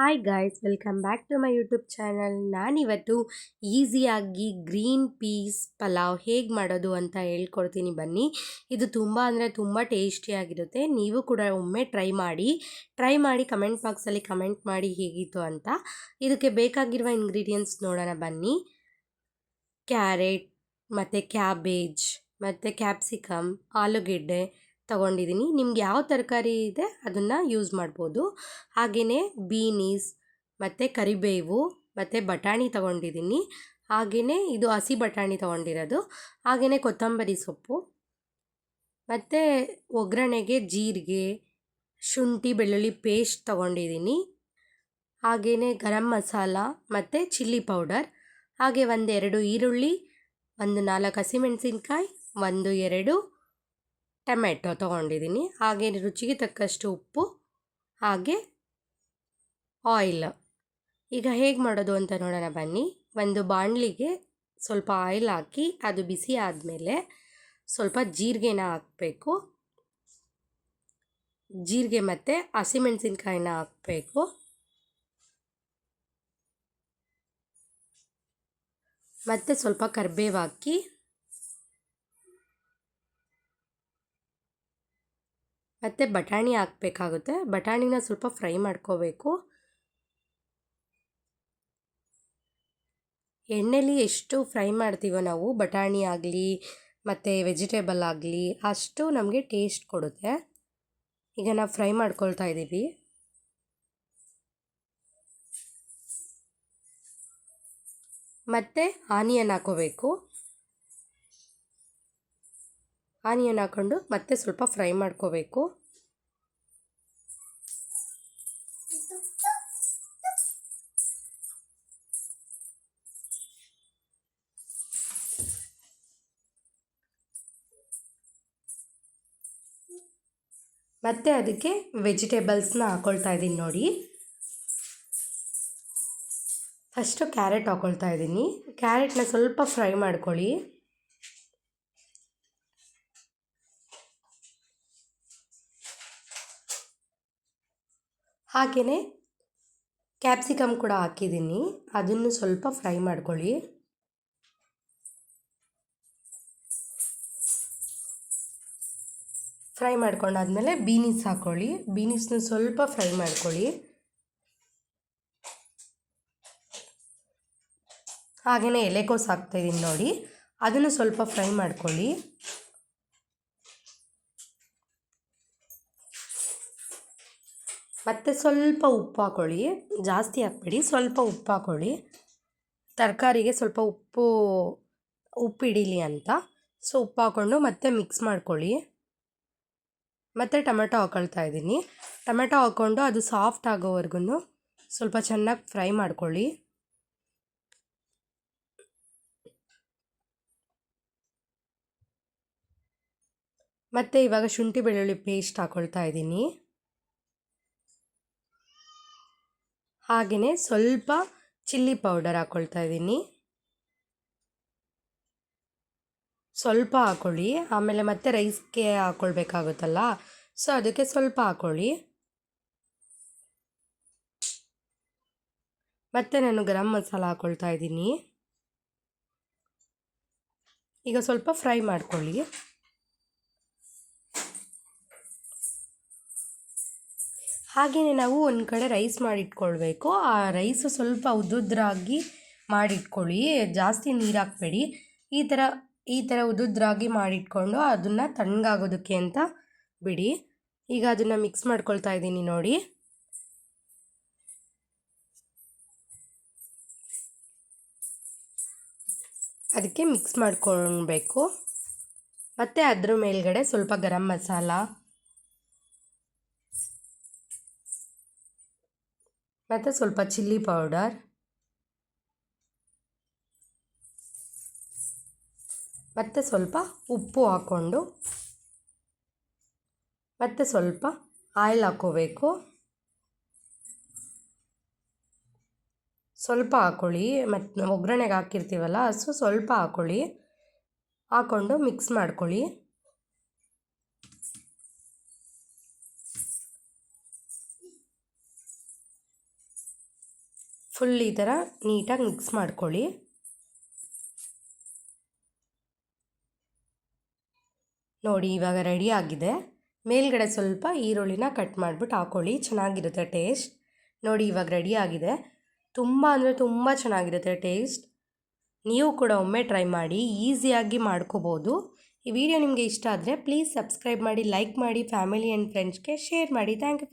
Hi guys welcome back to my YouTube channel ನಾನಿವತ್ತು ಈಸಿಯಾಗಿ green piece pulao ಹೇಗೆ ಮಾಡೋದು ಅಂತ ಹೇಳ್ಕೊಡ್ತೀನಿ ಬನ್ನಿ. ಇದು ತುಂಬ ಅಂದರೆ ತುಂಬ ಟೇಸ್ಟಿಯಾಗಿರುತ್ತೆ ನೀವು ಕೂಡ ಒಮ್ಮೆ ಟ್ರೈ ಮಾಡಿ. ಟ್ರೈ ಮಾಡಿ ಕಮೆಂಟ್ ಬಾಕ್ಸಲ್ಲಿ ಕಮೆಂಟ್ ಮಾಡಿ ಹೇಗಿತ್ತು ಅಂತ. ಇದಕ್ಕೆ ಬೇಕಾಗಿರುವ ಇಂಗ್ರೀಡಿಯೆಂಟ್ಸ್ ನೋಡೋಣ ಬನ್ನಿ. ಕ್ಯಾರೆಟ್ ಮತ್ತು ಕ್ಯಾಬೇಜ್ ಮತ್ತು ಕ್ಯಾಪ್ಸಿಕಮ್ ಆಲೂಗೆಡ್ಡೆ ತಗೊಂಡಿದ್ದೀನಿ ನಿಮ್ಗೆ ಯಾವ ತರಕಾರಿ ಇದೆ ಅದನ್ನು ಯೂಸ್ ಮಾಡ್ಬೋದು. ಹಾಗೆಯೇ ಬೀನೀಸ್ ಮತ್ತು ಕರಿಬೇವು, ಮತ್ತು ಬಟಾಣಿ ತಗೊಂಡಿದ್ದೀನಿ ಹಾಗೆಯೇ ಇದು ಹಸಿ ಬಟಾಣಿ ತಗೊಂಡಿರೋದು. ಹಾಗೆಯೇ ಕೊತ್ತಂಬರಿ ಸೊಪ್ಪು. ಮತ್ತು ಒಗ್ಗರಣೆಗೆ ಜೀರಿಗೆ, ಶುಂಠಿ, ಬೆಳ್ಳುಳ್ಳಿ ಪೇಸ್ಟ್ ತಗೊಂಡಿದ್ದೀನಿ ಹಾಗೆಯೇ ಗರಂ ಮಸಾಲ, ಮತ್ತು ಚಿಲ್ಲಿ ಪೌಡರ್ ಹಾಗೆ ಒಂದೆರಡು ಈರುಳ್ಳಿ, ಒಂದು ನಾಲ್ಕು ಹಸಿಮೆಣಸಿನ್ಕಾಯಿ ಒಂದು ಎರಡು ಟೊಮೆಟೊ ತೊಗೊಂಡಿದ್ದೀನಿ. ಹಾಗೆ ರುಚಿಗೆ ತಕ್ಕಷ್ಟು ಉಪ್ಪು, ಹಾಗೆ ಆಯಿಲ್ ಈಗ ಹೇಗೆ ಮಾಡೋದು ಅಂತ ನೋಡೋಣ ಬನ್ನಿ. ಒಂದು ಬಾಣಲಿಗೆ ಸ್ವಲ್ಪ ಆಯಿಲ್ ಹಾಕಿ, ಅದು ಬಿಸಿ ಆದಮೇಲೆ ಸ್ವಲ್ಪ ಜೀರಿಗೆನ ಹಾಕಬೇಕು. ಜೀರಿಗೆ ಮತ್ತು ಹಸಿಮೆಣಸಿನ್ಕಾಯಿನ ಹಾಕಬೇಕು. ಮತ್ತು ಸ್ವಲ್ಪ ಕರಿಬೇವು ಹಾಕಿ ಮತ್ತು ಬಟಾಣಿ ಹಾಕಬೇಕಾಗುತ್ತೆ. ಬಟಾಣಿನ ಸ್ವಲ್ಪ ಫ್ರೈ ಮಾಡ್ಕೋಬೇಕು. ಎಣ್ಣೆಲಿ ಎಷ್ಟು ಫ್ರೈ ಮಾಡ್ತೀವೋ ನಾವು, ಬಟಾಣಿ ಆಗಲಿ, ಮತ್ತು ವೆಜಿಟೇಬಲ್ ಆಗಲಿ, ಅಷ್ಟು ನಮಗೆ ಟೇಸ್ಟ್ ಕೊಡುತ್ತೆ. ಈಗ ನಾವು ಫ್ರೈ ಮಾಡ್ಕೊಳ್ತಾ ಇದ್ದೀವಿ. ಮತ್ತು ಆನಿಯನ್ ಹಾಕೋಬೇಕು. ಆನಿಯನ್ ಹಾಕ್ಕೊಂಡು ಮತ್ತೆ ಸ್ವಲ್ಪ ಫ್ರೈ ಮಾಡ್ಕೋಬೇಕು. ಮತ್ತು ಅದಕ್ಕೆ ವೆಜಿಟೇಬಲ್ಸ್ನ ಹಾಕ್ಕೊಳ್ತಾ ಇದ್ದೀನಿ ನೋಡಿ. ಫಸ್ಟು ಕ್ಯಾರೆಟ್ ಹಾಕ್ಕೊಳ್ತಾ ಇದ್ದೀನಿ. ಕ್ಯಾರೆಟ್ನ ಸ್ವಲ್ಪ ಫ್ರೈ ಮಾಡ್ಕೊಳ್ಳಿ. ಹಾಗೆಯೇ ಕ್ಯಾಪ್ಸಿಕಮ್ ಕೂಡ ಹಾಕಿದ್ದೀನಿ. ಅದನ್ನು ಸ್ವಲ್ಪ ಫ್ರೈ ಮಾಡ್ಕೊಳ್ಳಿ. ಫ್ರೈ ಮಾಡ್ಕೊಂಡಾದ್ಮೇಲೆ ಬೀನಿಸ್ ಹಾಕ್ಕೊಳ್ಳಿ ಬೀನೀಸ್ನ ಸ್ವಲ್ಪ ಫ್ರೈ ಮಾಡ್ಕೊಳ್ಳಿ. ಹಾಗೆಯೇ ಎಲೆಕೋಸು ಹಾಕ್ತಾಯಿದ್ದೀನಿ ನೋಡಿ. ಅದನ್ನು ಸ್ವಲ್ಪ ಫ್ರೈ ಮಾಡ್ಕೊಳ್ಳಿ. ಮತ್ತು ಸ್ವಲ್ಪ ಉಪ್ಪು ಹಾಕ್ಕೊಳ್ಳಿ ಜಾಸ್ತಿ ಹಾಕ್ಬೇಡಿ. ಸ್ವಲ್ಪ ಉಪ್ಪು ಹಾಕ್ಕೊಳ್ಳಿ ತರಕಾರಿಗೆ ಸ್ವಲ್ಪ ಉಪ್ಪು ಉಪ್ಪು ಹಿಡೀಲಿ ಅಂತ. ಸೊ, ಉಪ್ಪು ಹಾಕ್ಕೊಂಡು ಮತ್ತೆ ಮಿಕ್ಸ್ ಮಾಡ್ಕೊಳ್ಳಿ. ಮತ್ತು ಟೊಮೆಟೊ ಹಾಕೊಳ್ತಾ ಇದ್ದೀನಿ. ಟೊಮೆಟೊ ಹಾಕ್ಕೊಂಡು ಅದು ಸಾಫ್ಟ್ ಆಗೋವರೆಗೂ ಸ್ವಲ್ಪ ಚೆನ್ನಾಗಿ ಫ್ರೈ ಮಾಡ್ಕೊಳ್ಳಿ. ಮತ್ತು ಇವಾಗ ಶುಂಠಿ ಬೆಳ್ಳುಳ್ಳಿ ಪೇಸ್ಟ್ ಹಾಕ್ಕೊಳ್ತಾ ಇದ್ದೀನಿ. ಹಾಗೆಯೇ ಸ್ವಲ್ಪ ಚಿಲ್ಲಿ ಪೌಡರ್ ಹಾಕ್ಕೊಳ್ತಾ ಇದ್ದೀನಿ. ಸ್ವಲ್ಪ ಹಾಕ್ಕೊಳ್ಳಿ ಆಮೇಲೆ ಮತ್ತೆ ರೈಸ್ಗೆ ಹಾಕ್ಕೊಳ್ಬೇಕಾಗುತ್ತಲ್ಲ ಸೊ ಅದಕ್ಕೆ ಸ್ವಲ್ಪ ಹಾಕ್ಕೊಳ್ಳಿ ಮತ್ತೆ ನಾನು ಗರಂ ಮಸಾಲ ಹಾಕ್ಕೊಳ್ತಾ ಇದ್ದೀನಿ. ಈಗ ಸ್ವಲ್ಪ ಫ್ರೈ ಮಾಡ್ಕೊಳ್ಳಿ. ಹಾಗೆಯೇ ನಾವು ಒಂದು ಕಡೆ ರೈಸ್ ಮಾಡಿಟ್ಕೊಳ್ಬೇಕು. ಆ ರೈಸು ಸ್ವಲ್ಪ ಉದ್ದುದ್ರಾಗಿ ಮಾಡಿಟ್ಕೊಳ್ಳಿ. ಜಾಸ್ತಿ ನೀರು ಹಾಕ್ಬೇಡಿ. ಈ ಥರ ಈ ಥರ ಉದುದ್ರಾಗಿ ಮಾಡಿಟ್ಕೊಂಡು ಅದನ್ನು ತಣ್ಣಗಾಗೋದಕ್ಕೆ ಅಂತ ಬಿಡಿ. ಈಗ ಅದನ್ನು ಮಿಕ್ಸ್ ಮಾಡ್ಕೊಳ್ತಾ ಇದ್ದೀನಿ ನೋಡಿ. ಅದಕ್ಕೆ ಮಿಕ್ಸ್ ಮಾಡ್ಕೊಳ್ಬೇಕು. ಮತ್ತು ಅದ್ರ ಮೇಲ್ಗಡೆ ಸ್ವಲ್ಪ ಗರಂ ಮಸಾಲ. ಮತ್ತು ಸ್ವಲ್ಪ ಚಿಲ್ಲಿ ಪೌಡರ್. ಮತ್ತು ಸ್ವಲ್ಪ ಉಪ್ಪು ಹಾಕ್ಕೊಂಡು, ಮತ್ತು ಸ್ವಲ್ಪ ಆಯಿಲ್ ಹಾಕ್ಕೋಬೇಕು. ಸ್ವಲ್ಪ ಹಾಕ್ಕೊಳ್ಳಿ, ಮತ್ತು ಒಗ್ಗರಣೆಗೆ ಹಾಕಿರ್ತೀವಲ್ಲ ಸೊ ಸ್ವಲ್ಪ ಹಾಕ್ಕೊಳ್ಳಿ. ಹಾಕ್ಕೊಂಡು ಮಿಕ್ಸ್ ಮಾಡ್ಕೊಳ್ಳಿ. ಫುಲ್ ಈ ಥರ ನೀಟಾಗಿ ಮಿಕ್ಸ್ ಮಾಡ್ಕೊಳ್ಳಿ. ನೋಡಿ, ಇವಾಗ ರೆಡಿ ಆಗಿದೆ. ಮೇಲ್ಗಡೆ ಸ್ವಲ್ಪ ಈರುಳ್ಳಿನ ಕಟ್ ಮಾಡಿಬಿಟ್ಟು ಹಾಕ್ಕೊಳ್ಳಿ ಚೆನ್ನಾಗಿರುತ್ತೆ ಟೇಸ್ಟ್. ನೋಡಿ, ಇವಾಗ ರೆಡಿ ಆಗಿದೆ. ತುಂಬ ಅಂದರೆ ತುಂಬ ಚೆನ್ನಾಗಿರುತ್ತೆ ಟೇಸ್ಟ್. ನೀವು ಕೂಡ ಒಮ್ಮೆ ಟ್ರೈ ಮಾಡಿ, ಈಸಿಯಾಗಿ ಮಾಡ್ಕೋಬೋದು. ಈ ವಿಡಿಯೋ ನಿಮಗೆ ಇಷ್ಟ ಆದರೆ ಪ್ಲೀಸ್ ಸಬ್ಸ್ಕ್ರೈಬ್ ಮಾಡಿ, ಲೈಕ್ ಮಾಡಿ, ಫ್ಯಾಮಿಲಿ ಆ್ಯಂಡ್ ಫ್ರೆಂಡ್ಸ್ಗೆ ಶೇರ್ ಮಾಡಿ. Thank you